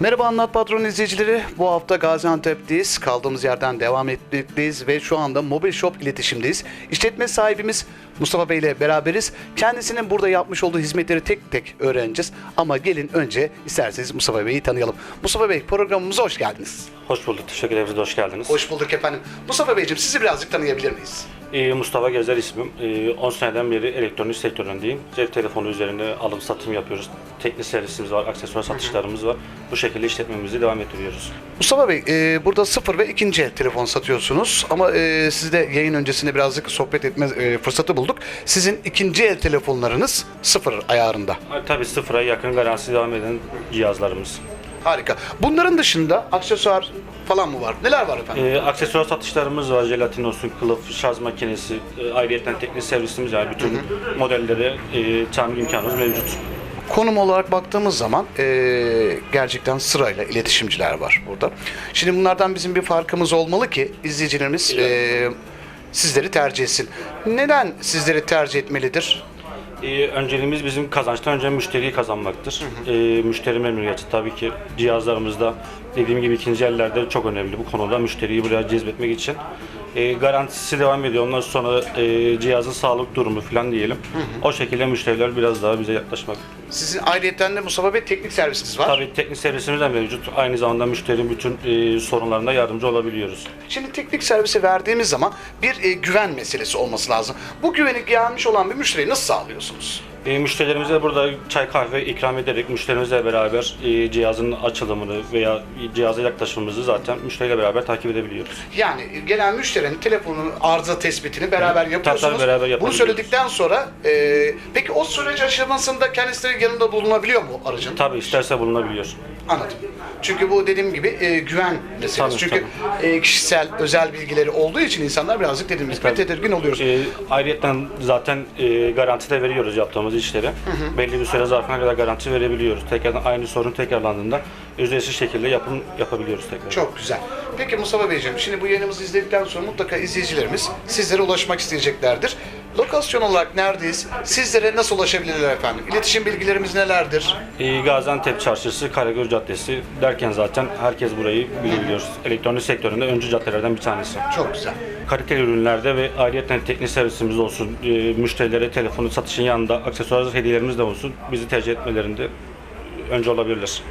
Merhaba Anlat Patron izleyicileri. Bu hafta Gaziantep'teyiz. Kaldığımız yerden devam etmekteyiz ve şu anda Mobil Shop iletişimdeyiz. İşletme sahibimiz Mustafa Bey ile beraberiz. Kendisinin burada yapmış olduğu hizmetleri tek tek öğreneceğiz. Ama gelin önce isterseniz Mustafa Bey'i tanıyalım. Mustafa Bey programımıza hoş geldiniz. Hoş bulduk. Teşekkür ederiz. Hoş geldiniz. Hoş bulduk efendim. Mustafa Beyciğim sizi birazcık tanıyabilir miyiz? Ee, Mustafa Gezer ismim. Ee, 10 seneden beri elektronik sektöründeyim. Cep telefonu üzerinde alım satım yapıyoruz. Teknik servisimiz var, aksesuar satışlarımız var. Bu şekilde işletmemizi devam ettiriyoruz. Mustafa Bey, e, burada sıfır ve ikinci el telefon satıyorsunuz ama e, sizde yayın öncesinde birazcık sohbet etme e, fırsatı bulduk. Sizin ikinci el telefonlarınız sıfır ayarında. Tabii sıfıra yakın garantisi devam eden cihazlarımız. Harika. Bunların dışında aksesuar falan mı var? Neler var efendim? Ee, aksesuar satışlarımız var. Jelatin olsun, kılıf, şarj makinesi, e, ayrıyeten teknik servisimiz var. Bütün modellere e, tamir imkanımız mevcut. Konum olarak baktığımız zaman e, gerçekten sırayla iletişimciler var burada. Şimdi bunlardan bizim bir farkımız olmalı ki izleyicilerimiz e, sizleri tercih etsin. Neden sizleri tercih etmelidir? Ee, önceliğimiz bizim kazançtan önce müşteriyi kazanmaktır. Ee, müşteri memnuniyeti tabii ki cihazlarımızda dediğim gibi ikinci ellerde çok önemli bu konuda müşteriyi buraya cezbetmek için. Ee, garantisi devam ediyor. Ondan sonra e, cihazın sağlık durumu falan diyelim. O şekilde müşteriler biraz daha bize yaklaşmak. Sizin ayrıyeten de Mustafa Bey teknik servisiniz var. Tabii teknik servisimiz de mevcut. Aynı zamanda müşterinin bütün e, sorunlarına yardımcı olabiliyoruz. Şimdi teknik servise verdiğimiz zaman bir e, güven meselesi olması lazım. Bu güveni gelmiş olan bir müşteriye nasıl sağlıyorsunuz? E, müşterilerimize burada çay kahve ikram ederek müşterimizle beraber e, cihazın açılımını veya cihaza yaklaşımımızı zaten müşteriyle beraber takip edebiliyoruz. Yani gelen müşterinin telefonun arıza tespitini beraber yapıyorsunuz. tabii, beraber Bunu söyledikten sonra e, peki o süreç aşamasında kendisi yanında bulunabiliyor mu aracın? Tabii isterse bulunabiliyor. Anladım. Çünkü bu dediğim gibi e, güven meselesi. Tabii, Çünkü e, kişisel özel bilgileri olduğu için insanlar birazcık dediğimiz gibi Tabii. tedirgin oluyoruz. E, ayrıyeten zaten e, garanti de veriyoruz yaptığımız işlere. Belli bir süre zarfına kadar garanti verebiliyoruz. Tekrardan aynı sorun tekrarlandığında ücretsiz şekilde yapım yapabiliyoruz tekrar. Çok güzel. Peki Mustafa Beyciğim, şimdi bu yayınımızı izledikten sonra mutlaka izleyicilerimiz sizlere ulaşmak isteyeceklerdir. Lokasyon olarak neredeyiz? Sizlere nasıl ulaşabilirler efendim? İletişim bilgilerimiz nelerdir? E, Gaziantep Çarşısı, Karagöl Caddesi derken zaten herkes burayı bilebiliyoruz. Elektronik sektöründe öncü caddelerden bir tanesi. Çok güzel. kaliteli ürünlerde ve ayrıyeten teknik servisimiz olsun, e, müşterilere telefonu satışın yanında aksesuar hediyelerimiz de olsun bizi tercih etmelerinde önce olabilirler.